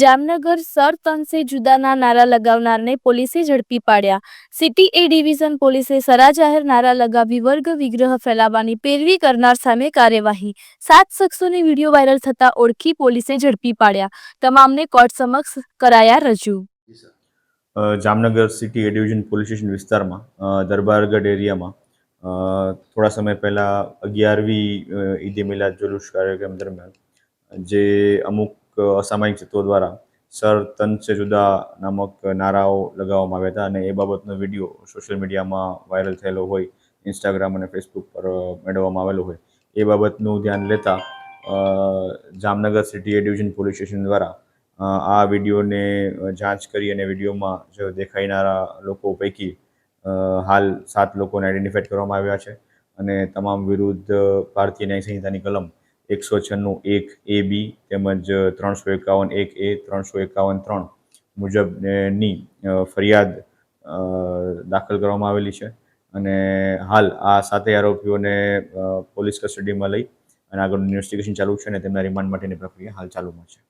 Jamnagar sir તનસે જુદાના નારા લગાવનારને પોલીસે ઝડપી પાડ્યા. સિટી એ ડિવિઝન પોલીસે સરા જાહેર નારા લગાવી વર્ગ વિગ્રહ ફેલાવવાની પેરવી કરનાર સામે કાર્યવાહી. સાત શખ્સોની વીડિયો વાયરલ થતા ઓળખી પોલીસે ઝડપી પાડ્યા. તમામને કોર્ટ સમક્ષ કરાયા રજૂ. Jamnagar city A division police station વિસ્તારમાં દરબારગઢ એરિયામાં થોડા સમય પહેલાં અગિયારમી અ, ઈદે મિલાદ જુલુસ કાર્યક્રમ દરમિયાન જે અમુક અ, અસામાજિક તત્વો દ્વારા સર તન સે જુદા નામક નારાઓ લગાવવામાં આવ્યા હતા અને એ બાબતનો વીડિયો સોશિયલ મીડિયામાં વાયરલ થયેલો હોય ઇન્સ્ટાગ્રામ અને ફેસબુક પર મેળવવામાં આવેલો હોય. એ બાબતનું ધ્યાન લેતા Jamnagar city A division police station દ્વારા આ વિડીયોને જાંચ કરી અને વિડીયોમાં જે દેખાઈનારા લોકો પૈકી હાલ સાત લોકોને આઈડેન્ટિફાઈડ કરવામાં આવ્યા છે અને તમામ વિરુદ્ધ ભારતીય ન્યાય સંહિતાની કલમ એકસો છન્નું એક એ બી તેમજ ત્રણસો એકાવન એક એ ત્રણસો એકાવન ત્રણ મુજબ અ, ની અ, ફરિયાદ દાખલ કરવામાં આવેલી છે. અને હાલ આ સાતેય આરોપીઓને પોલીસ કસ્ટડીમાં લઈ અને આગળનું ઇન્વેસ્ટિગેશન ચાલુ છે અને તેમના રિમાન્ડ માટેની પ્રક્રિયા હાલ ચાલુમાં છે.